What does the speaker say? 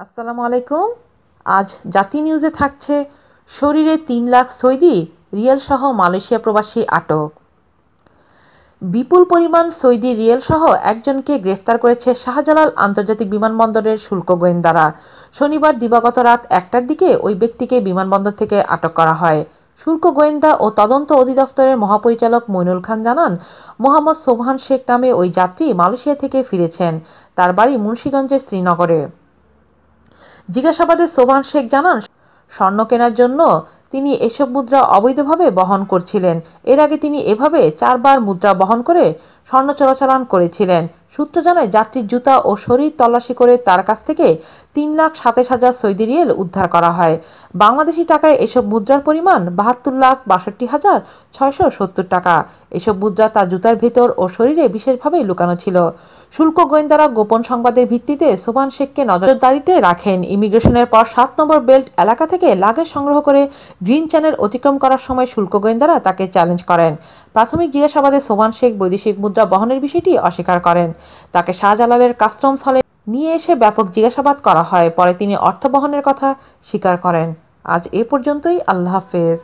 আসসালামু আলাইকুম। আজ জাতি নিউজে থাকছে শরীরে তিন লাখ সৌদি রিয়েল সহ মালয়েশিয়া প্রবাসী আটক। বিপুল পরিমাণ সৌদি রিয়েল সহ একজনকে গ্রেফতার করেছে শাহজালাল আন্তর্জাতিক বিমানবন্দরের শুল্ক গোয়েন্দারা। শনিবার দিবাগত রাত একটার দিকে ওই ব্যক্তিকে বিমানবন্দর থেকে আটক করা হয়। শুল্ক গোয়েন্দা ও তদন্ত অধিদপ্তরের মহাপরিচালক মইনুল খান জানান, মোহাম্মদ সোবহান শেখ নামে ওই যাত্রী মালয়েশিয়া থেকে ফিরেছেন। তার বাড়ি মুন্সীগঞ্জের শ্রীনগরে। জিজ্ঞাসাবাদে সোভান শেখ জানান, স্বর্ণ কেনার জন্য তিনি এসব মুদ্রা অবৈধভাবে বহন করছিলেন। এর আগে তিনি এভাবে চারবার মুদ্রা বহন করে স্বর্ণ চলাচলান করেছিলেন। সূত্র জানায়, যাত্রীর জুতা ও শরীর তল্লাশি করে তার কাছ থেকে তিন লাখ সাতাশ হাজার সৌদি রিয়েল উদ্ধার করা হয়। বাংলাদেশি টাকায় এসব মুদ্রার পরিমাণ বাহাত্তর লাখ বাষট্টি হাজার ছয়শো সত্তর টাকা। এসব মুদ্রা তার জুতার ভেতর ও শরীরে বিশেষভাবে লুকানো ছিল। শুল্ক গোয়েন্দারা গোপন সংবাদের ভিত্তিতে সোবান শেখকে নজরদারিতে রাখেন। ইমিগ্রেশনের পর সাত নম্বর বেল্ট এলাকা থেকে লাগেজ সংগ্রহ করে গ্রিন চ্যানেল অতিক্রম করার সময় শুল্ক গোয়েন্দারা তাকে চ্যালেঞ্জ করেন। প্রাথমিক জিজ্ঞাসাবাদে সোবান শেখ বৈদেশিক মুদ্রা বহনের বিষয়টি অস্বীকার করেন। তাকে শাহজালালের কাস্টমস হলে নিয়ে এসে ব্যাপক জিজ্ঞাসাবাদ করা হয়, পরে তিনি অর্থ বহনের কথা স্বীকার করেন। আজ এ পর্যন্তই, আল্লাহ হাফেজ।